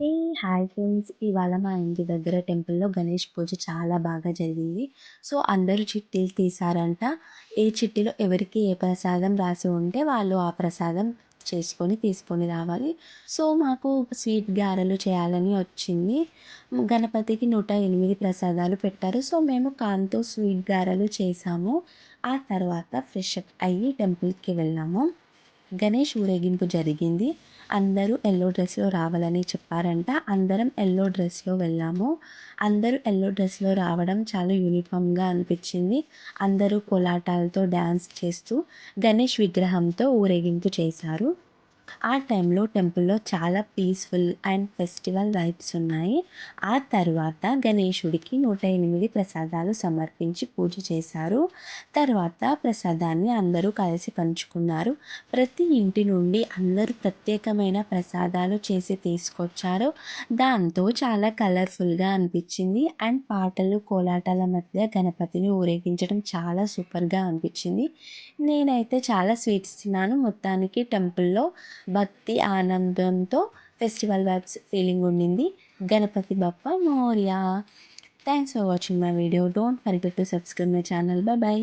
Hey hi friends ఇవాళ మా ఇంటి దగ్గర టెంపుల్లో గణేష్ పూజ చాలా బాగా జరిగింది. సో అందరూ చిట్టీలు తీశారంట. ఏ చిట్టీలో ఎవరికి ఏ ప్రసాదం రాసి ఉంటే వాళ్ళు ఆ ప్రసాదం చేసుకొని తీసుకొని రావాలి. సో మాకు స్వీట్ గారెలు చేయాలని వచ్చింది. గణపతికి నూట ఎనిమిది ప్రసాదాలు పెట్టారు. సో మేము కాంతో స్వీట్ గారెలు చేసాము. ఆ తర్వాత ఫ్రెష్ అప్ అయ్యి టెంపుల్కి వెళ్ళాము. గణేష్ ఊరేగింపు జరిగింది. అందరూ ఎల్లో డ్రెస్లో రావాలని చెప్పారంట. అందరం ఎల్లో డ్రెస్లో వెళ్ళాము. అందరూ ఎల్లో డ్రెస్లో రావడం చాలా యూనిఫామ్గా అనిపించింది. అందరూ కోలాటాలతో డ్యాన్స్ చేస్తూ గణేష్ విగ్రహంతో ఊరేగింపు చేశారు. ఆ టైంలో టెంపుల్లో చాలా పీస్ఫుల్ అండ్ ఫెస్టివల్ వైబ్స్ ఉన్నాయి. ఆ తర్వాత గణేశుడికి నూట ఎనిమిది ప్రసాదాలు సమర్పించి పూజ చేశారు. తర్వాత ప్రసాదాన్ని అందరూ కలిసి పంచుకున్నారు. ప్రతి ఇంటి నుండి అందరూ ప్రత్యేకమైన ప్రసాదాలు చేసి తీసుకొచ్చారు. దాంతో చాలా కలర్ఫుల్గా అనిపించింది అండ్ పాటలు కోలాటాల మధ్య గణపతిని ఊరేగించడం చాలా సూపర్గా అనిపించింది. నేనైతే చాలా స్వీట్స్ తిన్నాను. మొత్తానికి టెంపుల్లో భక్తి ఆనందంతో ఫెస్టివల్ వైబ్స్ ఫీలింగ్ ఉండింది. Ganapati Bappa Morya. Thanks for watching my video don't forget to subscribe my channel bye bye